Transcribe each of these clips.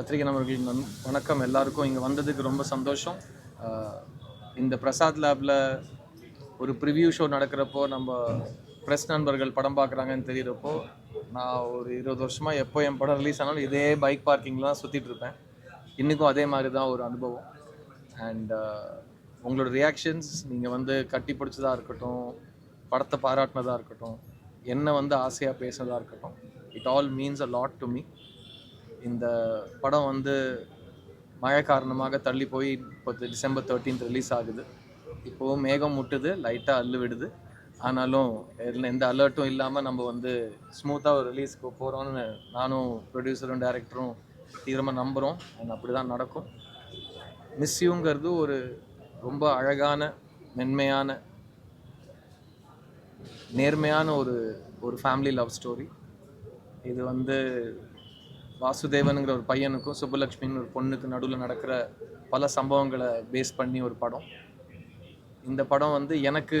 பத்திரிகை நண்பர்கள் வணக்கம் எல்லாருக்கும். இங்கே வந்ததுக்கு ரொம்ப சந்தோஷம். இந்த பிரசாத் லேபில் ஒரு ப்ரிவியூ ஷோ நடக்கிறப்போ நம்ம ப்ரெஸ் நண்பர்கள் படம் பார்க்குறாங்கன்னு தெரிகிறப்போ நான் ஒரு இருபது வருஷமாக எப்போ என் படம் ரிலீஸ் ஆனாலும் இதே பைக் பார்க்கிங்கில் தான் சுற்றிட்டு இருப்பேன். இன்றைக்கும் அதே மாதிரி தான் ஒரு அனுபவம். அண்ட் உங்களோட ரியாக்ஷன்ஸ் நீங்கள் வந்து கட்டி பிடிச்சதாக இருக்கட்டும் படத்தை பாராட்டினதாக இருக்கட்டும் என்ன வந்து ஆசையாக பேசுனதாக இருக்கட்டும் it all means a lot to me இந்த படம் வந்து மழை காரணமாக தள்ளி போய் இப்போ டிசம்பர் தேர்ட்டீன்த் ரிலீஸ் ஆகுது. இப்போவும் மேகம் முட்டுது லைட்டாக அள்ளு விடுது. ஆனாலும் எந்த அலர்ட்டும் இல்லாமல் நம்ம வந்து ஸ்மூத்தாக ஒரு ரிலீஸ்க்கு போகிறோம்னு நானும் ப்ரொடியூசரும் டேரக்டரும் தீவிரமாக நம்புகிறோம் அண்ட் அப்படி தான் நடக்கும். மிஸ்யூங்கிறது ஒரு ரொம்ப அழகான மென்மையான நேர்மையான ஒரு ஒரு ஃபேமிலி லவ் ஸ்டோரி இது வந்து வாசுதேவனுங்கிற ஒரு பையனுக்கும் சுப்புலக்ஷ்மின்னு ஒரு பொண்ணுக்கு நடுவில் நடக்கிற பல சம்பவங்களை பேஸ் பண்ணி ஒரு படம். இந்த படம் வந்து எனக்கு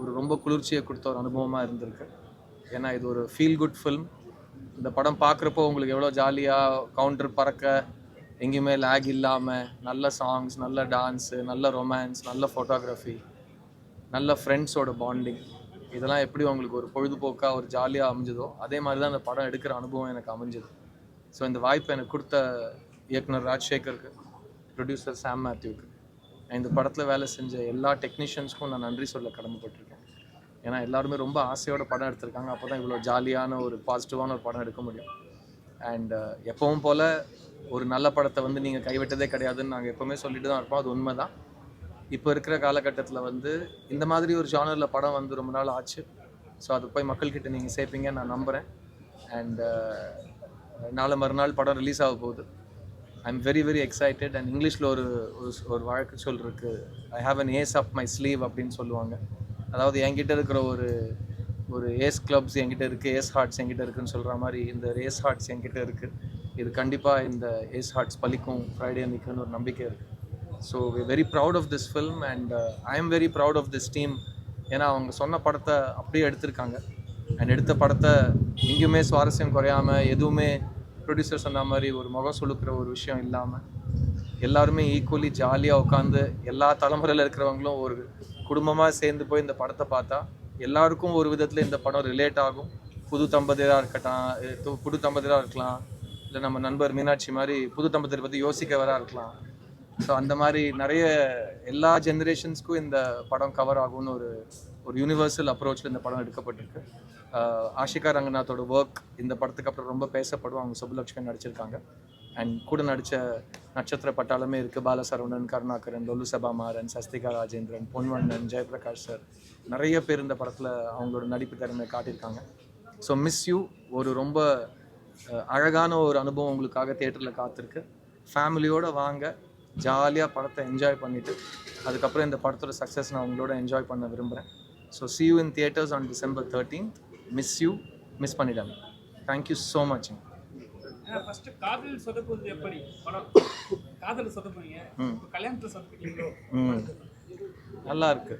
ஒரு ரொம்ப குளிர்ச்சியை கொடுத்த ஒரு அனுபவமாக இருந்திருக்கு. ஏன்னா இது ஒரு ஃபீல் குட் ஃபில்ம் இந்த படம் பார்க்குறப்போ உங்களுக்கு எவ்வளோ ஜாலியாக கவுண்டர் பறக்க எங்கேயுமே லேக் இல்லாமல் நல்ல சாங்ஸ் நல்ல டான்ஸு நல்ல ரொமான்ஸ் நல்ல ஃபோட்டோகிராஃபி நல்ல ஃப்ரெண்ட்ஸோட பாண்டிங் இதெல்லாம் எப்படி உங்களுக்கு ஒரு பொழுதுபோக்காக ஒரு ஜாலியாக அமைஞ்சதோ அதே மாதிரி தான் அந்த படம் எடுக்கிற அனுபவம் எனக்கு அமைஞ்சது. ஸோ இந்த வாய்ப்பை எனக்கு கொடுத்த இயக்குனர் ராஜ்சேகருக்கு ப்ரொடியூசர் சாம் மேத்யூக்கு இந்த படத்தில் வேலை செஞ்ச எல்லா டெக்னீஷியன்ஸ்க்கும் நான் நன்றி சொல்ல கடமைப்பட்டிருக்கேன். ஏன்னா எல்லாருமே ரொம்ப ஆசையோட படம் எடுத்திருக்காங்க. அப்போ தான் இவ்வளோ ஜாலியான ஒரு பாசிட்டிவான ஒரு படம் எடுக்க முடியும். அண்ட் எப்பவும் போல் ஒரு நல்ல படத்தை வந்து நீங்கள் கைவிட்டதே கிடையாதுன்னு நாங்கள் எப்போவுமே சொல்லிட்டு தான் இருப்போம். அது உண்மை தான் இப்போ இருக்கிற காலகட்டத்தில் வந்து இந்த மாதிரி ஒரு ஜானரில் படம் வந்து ரொம்ப நாள் ஆச்சு. ஸோ அது போய் மக்கள்கிட்ட நீங்கள் சேர்ப்பீங்கன்னு நான் நம்புகிறேன் அண்ட் நாளை மறுநாள் படம் ரிலீஸ் ஆக போகுது. I am very very excited and இங்கிலீஷில் ஒரு ஒரு- ஒரு வழக்கு சொல் இருக்கு. I have an ace of my sleeve அப்படின்னு சொல்லுவாங்க. அதாவது என்கிட்ட இருக்கிற ஒரு ஒரு ஏஸ் கிளப்ஸ் என்கிட்ட இருக்குது ஏஸ் ஹார்ட்ஸ் என்கிட்ட இருக்குன்னு சொல்கிற மாதிரி இந்த ஏஸ் ஹார்ட்ஸ் என்கிட்ட இருக்குது இது கண்டிப்பாக இந்த ஏஸ் ஹார்ட்ஸ் பலிக்கும். ஃப்ரைடே அன்னைக்குன்னு ஒரு நம்பிக்கை இருக்குது so we very proud of this film and I am very proud of this team ஏன்னா அவங்க சொன்ன படத்தை அப்படியே எடுத்திருக்காங்க. அண்ட் எடுத்த படத்தை எங்கேயுமே சுவாரஸ்யம் குறையாம எதுவுமே ப்ரொடியூசர் சொன்ன மாதிரி ஒரு முகம் சுளுக்கிற ஒரு விஷயம் இல்லாமல் எல்லாருமே ஈக்குவலி ஜாலியாக உட்காந்து எல்லா தலைமுறையில் இருக்கிறவங்களும் ஒரு குடும்பமாக சேர்ந்து போய் இந்த படத்தை பார்த்தா எல்லாருக்கும் ஒரு விதத்தில் இந்த படம் ரிலேட் ஆகும். புது தம்பதியராக இருக்கட்டும் புது தம்பதியராக இருக்கலாம். இல்லை நம்ம நண்பர் மீனாட்சி மாதிரி புது தம்பதியரை பற்றி யோசிக்கவராக இருக்கலாம். ஸோ அந்த மாதிரி நிறைய எல்லா ஜென்ரேஷன்ஸ்க்கும் இந்த படம் கவர் ஆகும்னு ஒரு ஒரு யூனிவர்சல் அப்ரோச்சில் இந்த படம் எடுக்கப்பட்டிருக்கு. ஆஷிகா ரங்கநாத்தோட ஒர்க் இந்த படத்துக்கு அப்புறம் ரொம்ப பேசப்படும் அவங்க சுப்புலட்சுமி நடிச்சிருக்காங்க. அண்ட் கூட நடித்த நட்சத்திர பட்டாளமே இருக்குது பாலசரவணன் கருணாகரன் லொலு சபாமாறன் சஸ்திகா ராஜேந்திரன் பொன்வண்ணன் ஜெயபிரகாஷ் சார். நிறைய பேர் இந்த படத்தில் அவங்களோட நடிப்பு திறமையை காட்டியிருக்காங்க. ஸோ மிஸ் யூ ஒரு ரொம்ப அழகான ஒரு அனுபவம் உங்களுக்காக தேட்டரில் காத்திருக்கு. ஃபேமிலியோடு வாங்க. ஜாலியாக படத்தை என்ஜாய் பண்ணிவிட்டு அதுக்கப்புறம் இந்த படத்தோட சக்ஸஸ் நான் உங்களோட என்ஜாய் பண்ண விரும்புகிறேன் so see you in theaters on December thirteenth Miss You miss பண்ணிடாங்க thank you so much காதல் எப்படி? சொதப்புறீங்க. சொதப்பிட்டீங்களோ? ம். நல்லா இருக்கு.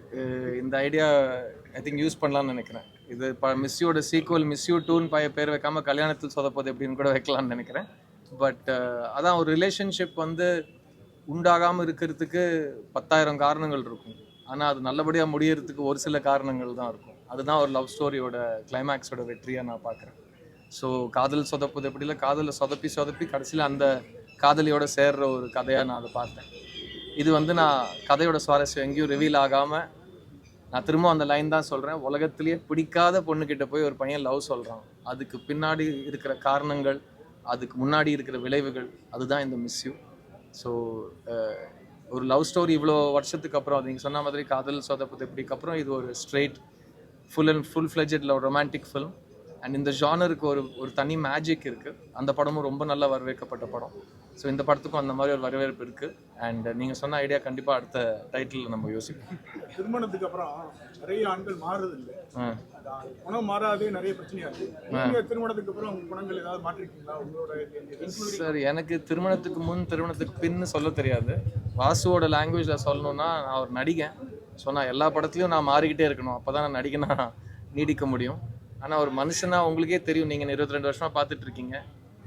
இந்த ஐடியா ஐ திங்க் யூஸ் பண்ணலாம்னு நினைக்கிறேன். இது இப்போ மிஸ்யூட சீக்குவல் மிஸ்யூ டூன்னு பைய பேர் வைக்காம கல்யாணத்தில் சொதப்போது எப்படின்னு கூட வைக்கலாம்னு நினைக்கிறேன். பட் அதான் ஒரு ரிலேஷன்ஷிப் வந்து உண்டாகாமல் இருக்கிறதுக்கு பத்தாயிரம் காரணங்கள் இருக்கும். ஆனால் அது நல்லபடியாக முடியறதுக்கு ஒரு சில காரணங்கள் தான் இருக்கும். அதுதான் ஒரு லவ் ஸ்டோரியோட கிளைமேக்ஸோட வெற்றியாக நான் பார்க்குறேன். ஸோ காதல் சொதப்புது எப்படி இல்லை காதலை சொதப்பி சொதப்பி கடைசியில் அந்த காதலியோட சேர்ற ஒரு கதையாக நான் அதை பார்த்தேன். இது வந்து நான் கதையோட சுவாரஸ்யம் எங்கேயும் ரிவீல் ஆகாமல் நான் திரும்ப அந்த லைன் தான் சொல்கிறேன் உலகத்திலேயே பிடிக்காத பொண்ணுக்கிட்ட போய் ஒரு பையன் லவ் சொல்கிறான் அதுக்கு பின்னாடி இருக்கிற காரணங்கள் அதுக்கு முன்னாடி இருக்கிற விளைவுகள் அதுதான் இந்த மிஸ்யூ ஸோ ஒரு லவ் ஸ்டோரி இவ்வளோ வருஷத்துக்கு அப்புறம் நீங்கள் சொன்ன மாதிரி காதல் சொதப்பது எப்படிக்கு அப்புறம் இது ஒரு straight full and full fledged ஒரு ரொமான்டிக் ஃபிலிம் அண்ட் இந்த ஜானருக்கு ஒரு ஒரு தனி மேஜிக் இருக்குது அந்த படமும் ரொம்ப நல்லா வரவேற்கப்பட்ட படம். ஸோ இந்த படத்துக்கும் அந்த மாதிரி ஒரு வரவேற்பு இருக்குது அண்ட் நீங்கள் சொன்ன ஐடியா கண்டிப்பாக அடுத்த டைட்டில் நம்ம யோசிப்போம். திருமணத்துக்கு அப்புறம் நிறைய ஆண்கள் மாறுறது இல்லை குணம் மாறாதே நிறைய பிரச்சனையா இருக்கு. நீங்க திருமணத்துக்கு அப்புறம் உங்க குணங்கள் ஏதாவது மாற்றிருக்கீங்களா? உங்களோட சார் எனக்கு திருமணத்துக்கு முன் திருமணத்துக்கு பின்னு சொல்ல தெரியாது. வாசுவோட லாங்குவேஜில் சொல்லணும்னா நான் ஒரு நடிகன். ஸோ நான் எல்லா படத்துலையும் நான் மாறிக்கிட்டே இருக்கணும். அப்போ தான் நான் நடிகனா நீடிக்க முடியும். ஆனால் ஒரு மனுஷனா உங்களுக்கே தெரியும். நீங்கள் இருபத்தி ரெண்டு வருஷமாக பார்த்துட்டு இருக்கீங்க.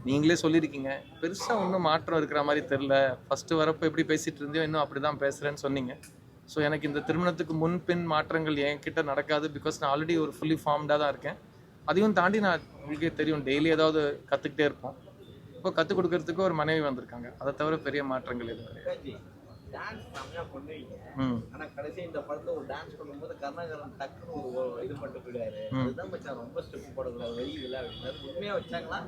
நீங்களே சொல்லியிருக்கீங்க. பெருசாக ஒன்றும் மாற்றம் இருக்கிற மாதிரி தெரில ஃபஸ்ட்டு வரப்போ எப்படி பேசிகிட்டு இருந்தியோ இன்னும் அப்படி தான் பேசுகிறேன்னு சொன்னீங்க. ஸோ எனக்கு இந்த திருமணத்துக்கு முன்பின் மாற்றங்கள் என்கிட்ட நடக்காது பிகாஸ் நான் ஆல்ரெடி ஒரு ஃபுல்லி ஃபார்ம்டாக தான் இருக்கேன். அதையும் தாண்டி நான் உங்களுக்கே தெரியும் டெய்லி ஏதாவது கற்றுக்கிட்டே இருப்போம். இப்போ கற்றுக் கொடுக்கறதுக்கு ஒரு மனைவி வந்திருக்காங்க. அதை தவிர பெரிய மாற்றங்கள் எதுவும் கிடையாது. டான்ஸ் செம்மையா பண்ணுவீங்க. ம். ஆனா கடைசி இந்த படத்துல ஒரு டான்ஸ் பண்ணும்போது கருணாகரன் டக்குனு ஒரு ஒரு இது பண்ணிட்டு போயிடாரு ம். அதுதான் மச்சான் ரொம்ப ஸ்டெப் போடக்கூடாது வெளியில அப்படின்னாரு. உண்மையா வச்சாங்களா?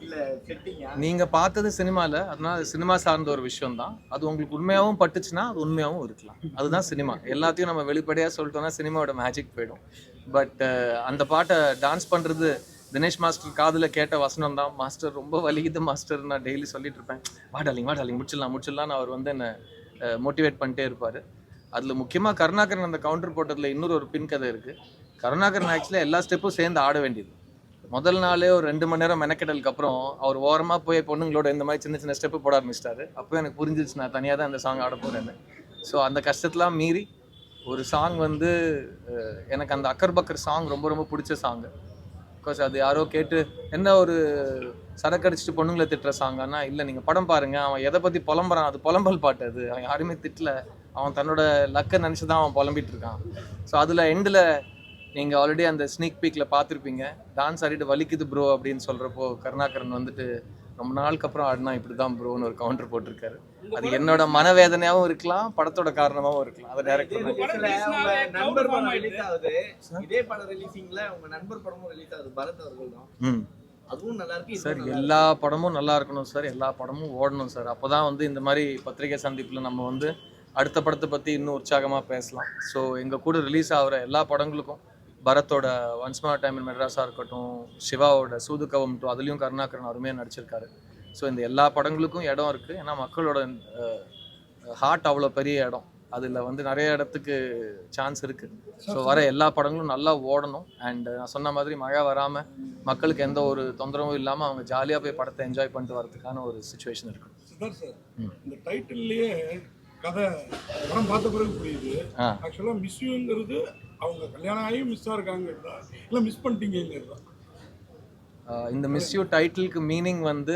இல்ல செட்டிங்கா நீங்க பார்த்தது சினிமால அதனால அது சினிமா சார்ந்த ஒரு விஷயம் தான் அது உங்களுக்கு உண்மையாகவும் பட்டுச்சுன்னா அது உண்மையாகவும் இருக்கலாம். அதுதான் சினிமா. எல்லாத்தையும் நம்ம வெளிப்படையாக சொல்லிட்டோம்னா சினிமாவோட மேஜிக் போயிடும். பட் அந்த பாட்டை டான்ஸ் பண்றது தினேஷ் மாஸ்டர் காதுல கேட்ட வசனம் தான் மாஸ்டர் ரொம்ப வலிக்குது மாஸ்டர். நான் டெய்லி சொல்லிட்டு இருப்பேன். வாடாலிங் வாடாலிங் முடிச்சிடலாம் முடிச்சிடலாம்னு அவர் வந்து என்னை மோட்டிவேட் பண்ணிட்டே இருப்பார். அதில் முக்கியமாக கருணாகரன் அந்த கவுண்டர் போட்டதில் இன்னொரு ஒரு பின் கதை இருக்குது கருணாகரன் ஆக்சுவலாக எல்லா ஸ்டெப்பும் சேர்ந்து ஆட வேண்டியது. முதல் நாளே ஒரு ரெண்டு மணி நேரம் மெனக்கெடலுக்கு அப்புறம் அவர் ஓரமாக போய் பொண்ணுங்களோட இந்த மாதிரி சின்ன சின்ன ஸ்டெப்பு போட ஆரம்பிச்சிட்டாரு. அப்போ எனக்கு புரிஞ்சிச்சு நான் தனியாக தான் இந்த சாங் ஆட போகிறேன்னு ஸோ அந்த கஷ்டத்தெலாம் மீறி ஒரு சாங் வந்து எனக்கு அந்த அக்கர் பக்கர் சாங் ரொம்ப ரொம்ப பிடிச்ச சாங்கு பிகாஸ் அது யாரோ கேட்டு என்ன ஒரு சரக்கடிச்சிட்டு பொண்ணுங்களை திட்டுற சாங்கன்னா இல்லை நீங்கள் படம் பாருங்கள் அவன் எதை பற்றி புலம்புறான்? அது புலம்பல் பாட்டு அது. அவன் யாருமே திட்டல. அவன் தன்னோட லக்கை நினச்சி தான் அவன் புலம்பிட்டு இருக்கான். ஸோ அதில் எண்டில் நீங்கள் ஆல்ரெடி அந்த ஸ்னீக் பீக்கில் பார்த்துருப்பீங்க. டான்ஸ் ஆடிட்டு வலிக்குது ப்ரோ அப்படின்னு சொல்கிறப்போ கருணாகரன் வந்துட்டு ரொம்ப நாளுக்கு அப்புறம் ஆடினா இப்படி தான் ப்ரோன்னு ஒரு கவுண்டர் போட்டிருக்காரு. அது என்னோட மனவேதனையாகவும் இருக்கலாம் படத்தோட காரணமாகவும் இருக்கலாம். அதை டேரக்டர் சார். எல்லா படமும் நல்லா இருக்கணும் சார். எல்லா படமும் ஓடணும் சார். அப்போ தான் வந்து இந்த மாதிரி பத்திரிகை சந்திப்பில் நம்ம வந்து அடுத்த படத்தை பற்றி இன்னும் உற்சாகமாக பேசலாம். ஸோ எங்கள் கூட ரிலீஸ் ஆகிற எல்லா படங்களுக்கும் பரத்தோட ஒன்ஸ் மார் டைம் மெட்ராஸாக இருக்கட்டும் சிவாவோட சூதுகவும் டூ அதுலேயும் கருணாகரன் அருமையாக நடிச்சிருக்காரு. ஸோ இந்த எல்லா படங்களுக்கும் இடம் இருக்குது ஏன்னா மக்களோட ஹார்ட் அவ்வளோ பெரிய இடம். அதில் வந்து நிறைய இடத்துக்கு சான்ஸ் இருக்குது ஸோ வர எல்லா படங்களும் நல்லா ஓடணும். அண்ட் நான் சொன்ன மாதிரி மழை வராமல் மக்களுக்கு எந்த ஒரு தொந்தரவும் இல்லாமல் அவங்க ஜாலியாக போய் படத்தை என்ஜாய் பண்ணிட்டு வரதுக்கான ஒரு சுச்சுவேஷன் இருக்கு. சித்தார்த் சார் ம். இந்த டைட்டில்லையே கதை படம் பார்த்த பிறகு புரியுது. ஆக்சுவலாக மிஸ்யூங்கிறது அவங்க கல்யாணம் ஆகி மிஸ்ஸாக இருக்காங்கிறதா இல்லை மிஸ் பண்ணிட்டீங்கிறதா இந்த மிஸ்யூ டைட்டிலுக்கு மீனிங் வந்து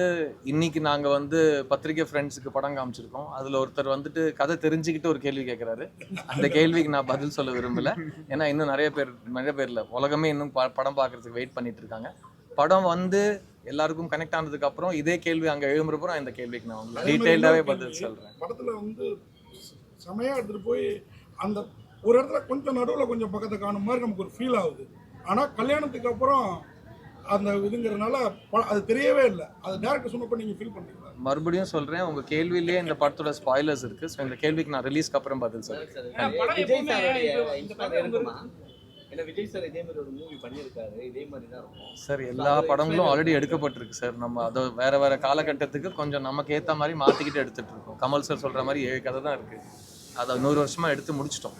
இன்னைக்கு நாங்கள் வந்து பத்திரிகை ஃப்ரெண்ட்ஸுக்கு படம் காமிச்சிருக்கோம். அதில் ஒருத்தர் வந்துட்டு கதை தெரிஞ்சுக்கிட்டு ஒரு கேள்வி கேட்குறாரு அந்த கேள்விக்கு நான் பதில் சொல்ல விரும்பல. ஏன்னா இன்னும் நிறைய பேர் நிறைய பேர் இல்லை. உலகமே இன்னும் படம் பார்க்கறதுக்கு வெயிட் பண்ணிட்டு இருக்காங்க. படம் வந்து எல்லாருக்கும் கனெக்ட் ஆனதுக்கு அப்புறம் இதே கேள்வி அங்கே எழும்புறப்போ இந்த கேள்விக்கு நான் உங்களுக்கு டீட்டெயில்டாகவே பதில் சொல்கிறேன் படத்துல வந்து செமையா எடுத்துட்டு போய் அந்த ஒரு இடத்துல கொஞ்சம் நடுவில் கொஞ்சம் பக்கத்தை காணும் மாதிரி நமக்கு ஒரு ஃபீல் ஆகுது. ஆனால் கல்யாணத்துக்கு அப்புறம் அந்த இதுங்கிறதுனால அது தெரியவே இல்லை. அது டேரக்டர் சொன்னப்போ நீங்கள் ஃபீல் பண்ணீங்களா மறுபடியும் சொல்கிறேன் உங்கள் கேள்வியிலேயே இந்த படத்தோட ஸ்பாய்லர்ஸ் இருக்குது ஸோ இந்த கேள்விக்கு நான் ரிலீஸ்க்கு அப்புறம் பதில் சார், சார் இதே மாதிரி ஒரு மூவி பண்ணியிருக்காரு. இதே மாதிரி தான் இருக்கும். சார் எல்லா படங்களும் ஆல்ரெடி எடுக்கப்பட்டிருக்கு சார். நம்ம அதை வேற வேற காலகட்டத்துக்கு கொஞ்சம் நமக்கு ஏற்ற மாதிரி மாற்றிக்கிட்டு எடுத்துட்டு இருக்கோம். கமல் சார் சொல்ற மாதிரி ஏழு கதை தான் இருக்கு. அதை நூறு வருஷமா எடுத்து முடிச்சிட்டோம்.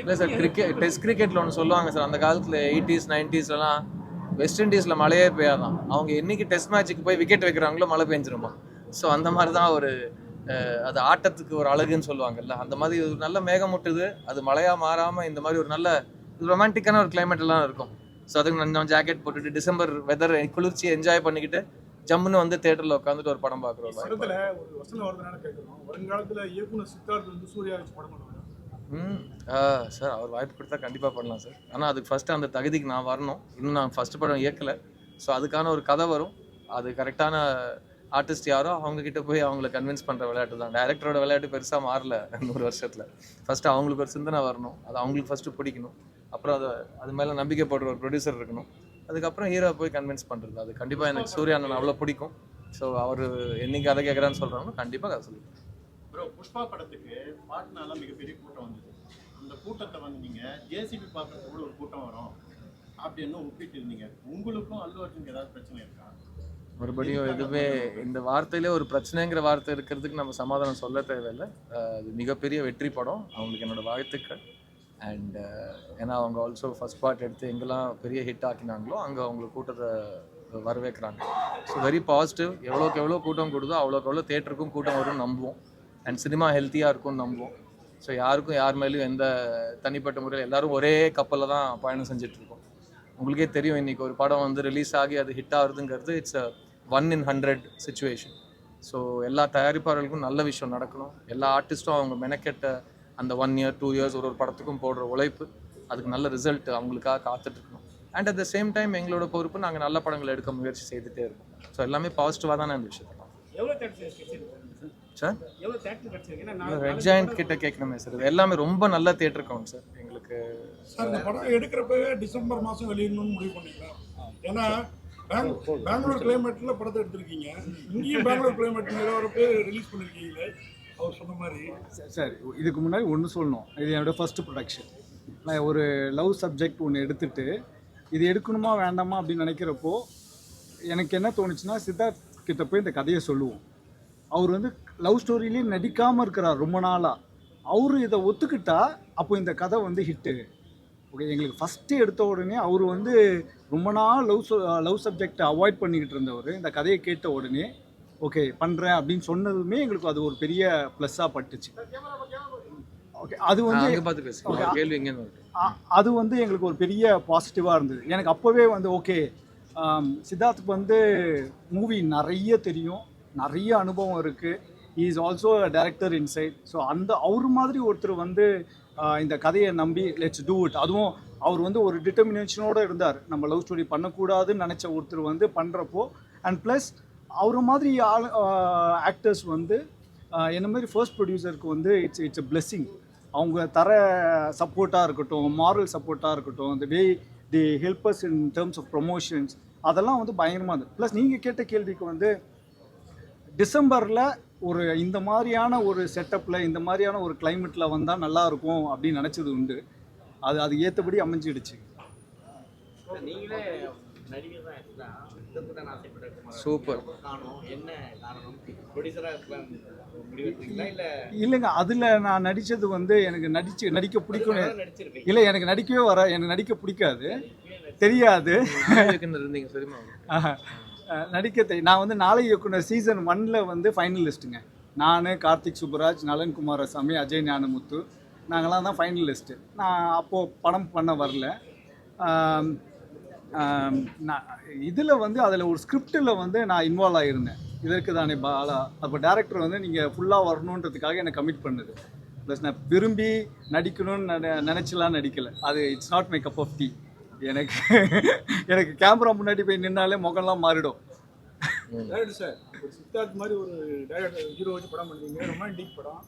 இல்லை சார் கிரிக்கெட் டெஸ்ட் கிரிக்கெட்டில் ஒன்று சொல்லுவாங்க சார். அந்த காலத்தில் எயிட்டிஸ் நைன்டிஸ்லலாம் வெஸ்ட் இண்டீஸில் மழையே பெய்யாதான். அவங்க என்னைக்கு டெஸ்ட் மேட்ச்சுக்கு போய் விக்கெட் வைக்கிறாங்களோ மழை பெஞ்சிருமா. ஸோ அந்த மாதிரி தான் ஒரு அது ஆட்டத்துக்கு ஒரு அழகுன்னு சொல்லுவாங்கல்ல அந்த மாதிரி ஒரு நல்ல மேகம் முட்டுது அது மழையா மாறாம இந்த மாதிரி ஒரு நல்ல ரொமான்டிக்கான ஒரு climate எல்லாம் இருக்கும். ஸோ அதுக்கு நம்ம ஜாக்கெட் போட்டுட்டு டிசம்பர் வெதர் குளிர்ச்சி என்ஜாய் பண்ணிக்கிட்டு ஜம்முன்னு வந்து தேட்டரில் உட்காந்துட்டு ஒரு படம் பார்க்குறோம். ம் சார் அவர் வாய்ப்பு கொடுத்தா கண்டிப்பாக பண்ணலாம் சார் ஆனால் அதுக்கு ஃபஸ்ட்டு அந்த தகுதிக்கு நான் வரணும். இன்னும் நான் ஃபஸ்ட்டு படம் இயக்கலை. ஸோ அதுக்கான ஒரு கதை வரும். அது கரெக்டான ஆர்டிஸ்ட் யாரோ அவங்க கிட்ட போய் அவங்கள கன்வின்ஸ் பண்ணுற விளையாட்டு தான் டைரக்டரோட விளையாட்டு பெருசாக மாறல நூறு வருஷத்தில். ஃபஸ்ட்டு அவங்களுக்கு ஒரு சிந்தனை வரணும். அது அவங்களுக்கு ஃபஸ்ட்டு பிடிக்கணும். அப்புறம் அதை அது மேலே நம்பிக்கை போடுற ஒரு ப்ரொடியூசர் இருக்கணும். அதுக்கப்புறம் ஹீரோ போய் கன்வின்ஸ் பண்ணுறது அது கண்டிப்பாக எனக்கு சூர்யா அண்ணன் அவ்வளோ பிடிக்கும். ஸோ அவர் என்னைக்கு அதை கேட்குறான்னு சொல்கிறாங்களோ கண்டிப்பாக அதை சொல்லுங்க ப்ரோ புஷ்பா படத்துக்கு பாட்னால மிகப்பெரிய கூட்டம் வந்தது அந்த கூட்டத்தை வந்து நீங்க ஜேசிபி பார்க்கறதுக்கு கூட ஒரு கூட்டம் வரும். அப்படின்னு ஒப்பிட்டு இருந்தீங்க உங்களுக்கும் அல்லு அர்ஜுனுக்கு ஏதாவது பிரச்சனை இருக்கா? மறுபடியும் எதுவுமே இந்த வார்த்தையிலே ஒரு பிரச்சனைங்கிற வார்த்தை இருக்கிறதுக்கு நம்ம சமாதானம் சொல்ல தேவையில்லை. அது மிகப்பெரிய வெற்றி படம். அவங்களுக்கு என்னோட வாழ்த்துக்கள். அண்ட் ஏன்னா அவங்க ஆல்சோ ஃபர்ஸ்ட் பார்ட் எடுத்து எங்கெல்லாம் பெரிய ஹிட் ஆக்கினாங்களோ அங்கே அவங்களுக்கு கூட்டத்தை வரவேற்கிறாங்க. ஸோ வெரி பாசிட்டிவ் எவ்வளோக்கு எவ்வளோ கூட்டம் கூடுதோ அவ்வளோக்கு எவ்வளோ தேட்டருக்கும் கூட்டம் வரும்னு நம்புவோம். அண்ட் சினிமா ஹெல்த்தியாக இருக்கும்னு நம்புவோம். ஸோ யாருக்கும் யார் மேலேயும் எந்த தனிப்பட்ட முறையில் எல்லாரும் ஒரே கப்பலில் தான் பயணம் செஞ்சுட்டு இருக்கோம். உங்களுக்கே தெரியும் இன்னைக்கு ஒரு படம் வந்து ரிலீஸ் ஆகி அது hit ஆகுதுங்கிறது it's a one in hundred situation so எல்லா தயாரிப்பாளர்களுக்கும் நல்ல விஷயம் நடக்கணும். எல்லா ஆர்டிஸ்ட்டும் அவங்க மெனக்கெட்ட அந்த ஒன் இயர் டூ இயர்ஸ் ஒரு ஒரு படத்துக்கும் போடுற உழைப்பு அதுக்கு நல்ல ரிசல்ட் அவங்களுக்காக காத்துட்டு இருக்கணும் and at the same time எங்களோட பொறுப்பு நாங்கள் நல்ல படங்கள் எடுக்க முயற்சி செய்துட்டே இருக்கோம். ஸோ எல்லாமே பாசிட்டிவாக தானே இந்த விஷயத்தை பார்க்கணும். எவ்வளவு தேட்டர் கிடைச்சிருக்கு சார் தேட்டர் ரெட் ஜாயிண்ட் கிட்ட கேட்கணுமே சார் இது எல்லாமே ரொம்ப நல்ல தியேட்டர் கவுண்ட் சார் எங்களுக்கு சார் இந்த படம் எடுக்கிறப்பவே டிசம்பர் மாதம் வெளியிடணும்னு முடிவு பண்ணிக்கலாம் ஏன்னா பெங்களூர் கிளைமேட்டில் படத்தை எடுத்திருக்கீங்க. இங்கேயும் பெங்களூர் கிளைமேட் இருபது பேர் ரிலீஸ் பண்ணியிருக்கீங்களே அவர் சொன்ன மாதிரி. Sir, sir. இதுக்கு முன்னாடி ஒன்று சொல்லணும். இது என்னோட ஃபர்ஸ்ட் ப்ரொடக்ஷன் நான் ஒரு லவ் சப்ஜெக்ட் ஒன்று எடுத்துட்டு இது எடுக்கணுமா வேண்டாமா அப்படின்னு நினைக்கிறப்போ எனக்கு என்ன தோணுச்சுன்னா சித்தார்த் கிட்ட போய் இந்த கதையை சொல்லுவோம். அவர் வந்து லவ் ஸ்டோரியிலே நடிக்காமல் இருக்கிறார் ரொம்ப நாளாக அவர் இதை ஒத்துக்கிட்டா அப்போ இந்த கதை வந்து ஹிட்டு ஓகே எங்களுக்கு ஃபஸ்ட்டு எடுத்த உடனே அவர் வந்து ரொம்ப நாள் லவ் லவ் சப்ஜெக்டை அவாய்ட் பண்ணிக்கிட்டு இருந்தவர். இந்த கதையை கேட்ட உடனே ஓகே பண்ணுறேன் அப்படின்னு சொன்னதுமே எங்களுக்கு அது ஒரு பெரிய ப்ளஸ்ஸாக பட்டுச்சு. ஓகே அது வந்து பார்த்து கேள்வி அது வந்து எங்களுக்கு ஒரு பெரிய பாசிட்டிவாக இருந்தது. எனக்கு அப்போவே வந்து ஓகே சித்தார்த்துக்கு வந்து மூவி நிறைய தெரியும். நிறைய அனுபவம் இருக்குது is also director inside so அந்த அவர் மாதிரி ஒருத்தர் வந்து இந்த கதையை நம்பி லெட்ஸ் டூ இட் அதுவும் அவர் வந்து ஒரு டிட்டர்மினேஷனோடு இருந்தார். நம்ம லவ் ஸ்டோரி பண்ணக்கூடாதுன்னு நினச்ச ஒருத்தர் வந்து பண்ணுறப்போ அண்ட் ப்ளஸ் அவரை மாதிரி ஆள் ஆக்டர்ஸ் வந்து என்ன மாதிரி ஃபர்ஸ்ட் ப்ரொடியூசருக்கு வந்து இட்ஸ் இட்ஸ் அ பிளெஸ்ஸிங் அவங்க தர சப்போர்ட்டாக இருக்கட்டும் மாரல் சப்போர்ட்டாக இருக்கட்டும் இந்த way the helpers in terms of promotions அதெல்லாம் வந்து பயங்கரமாக இருந்தது. ப்ளஸ் நீங்கள் கேட்ட கேள்விக்கு வந்து டிசம்பரில் ஒரு இந்த மாதிரியான ஒரு செட்டப்பில் இந்த மாதிரியான ஒரு கிளைமேட்டில் வந்தால் நல்லா இருக்கும் அப்படின்னு நினச்சது உண்டு அது அது ஏற்றபடி அமைஞ்சிடுச்சு சூப்பர் இல்லைங்க அதில் நான் நடித்தது வந்து எனக்கு நடிச்சு நடிக்க பிடிக்கும் இல்லை எனக்கு நடிக்கவே வர எனக்கு நடிக்க பிடிக்காது தெரியாது நடிக்க நான் வந்து நாளை இயக்குனர் சீசன் ஒன்ல வந்து ஃபைனலிஸ்ட்டுங்க நான் கார்த்திக் சுப்புராஜ் நலன் குமாரசாமி அஜய் ஞானமுத்து நாங்களாம் தான் ஃபைனலிஸ்ட்டு நான் அப்போது படம் பண்ண வரல. நான் இதில் வந்து அதில் ஒரு ஸ்கிரிப்டில் வந்து நான் இன்வால்வ் ஆகியிருந்தேன் இதற்கு தானே பாலா. அப்போ டேரக்டர் வந்து நீங்கள் ஃபுல்லாக வரணுன்றதுக்காக என்னை கமிட் பண்ணுது. ப்ளஸ் நான் விரும்பி நடிக்கணும்னு நினச்சிலாம் நடிக்கலை. அது it's not my cup of tea எனக்கு எனக்கு கேமரா முன்னாடி போய் நின்னாலே முகம்லாம் மாறிடும். டேரக்டர் சார் ஒரு சித்தார்த் மாதிரி ஒரு டேரக்டர் ஹீரோ வச்சு படம் பண்ணுறீங்க ரொமான்டிக் படம்.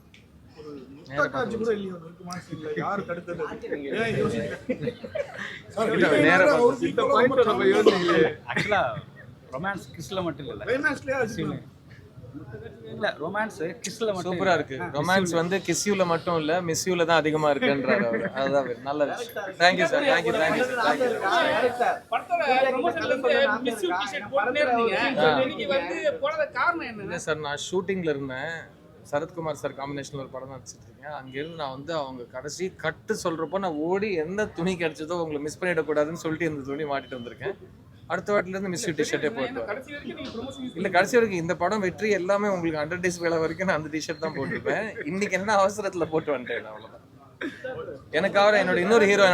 ரொமான்ஸ் கிஸ்ல மட்டும் இல்லை. இல்லை ரொமான்ஸ் கிஸ்ல மட்டும் சூப்பரா இருக்கு. ரொமான்ஸ் வந்து கிஸ் யூல மட்டும் இல்ல மிஸ் யூல தான் அதிகமா இருக்குன்றாரு அவரு. அதுதான் நல்ல விஷயம். தேங்க்யூ சார் போனது காரணம் என்ன? இல்லை சார் நான் ஷூட்டிங்கில் இருந்தேன். சரத்குமார் சார் காம்பினேஷனில் ஒரு படம் நடிச்சிட்டு இருக்கேன். அங்கேருந்து நான் வந்து அவங்க கடைசி கட்டு சொல்கிறப்போ நான் ஓடி எந்த துணி கிடைச்சதோ உங்களை மிஸ் பண்ணிடக்கூடாதுன்னு சொல்லிட்டு இந்த துணி மாட்டிட்டு வந்திருக்கேன். அடுத்த வாட்டிலேருந்து மிஸ் டிஷர்ட்டே போட்டு இல்லை கடைசி வரைக்கும் இந்த படம் வெற்றி எல்லாமே உங்களுக்கு ஹண்ட்ரட் டேஸ் வேலை வரைக்கும் நான் அந்த டிஷர்ட் தான் போட்டிருப்பேன். இன்னைக்கு என்ன அவசரத்தில் போட்டு வந்துட்டேன் அவ்வளோதான் எனக்காக என்னோட இன்னொரு ஹீரோ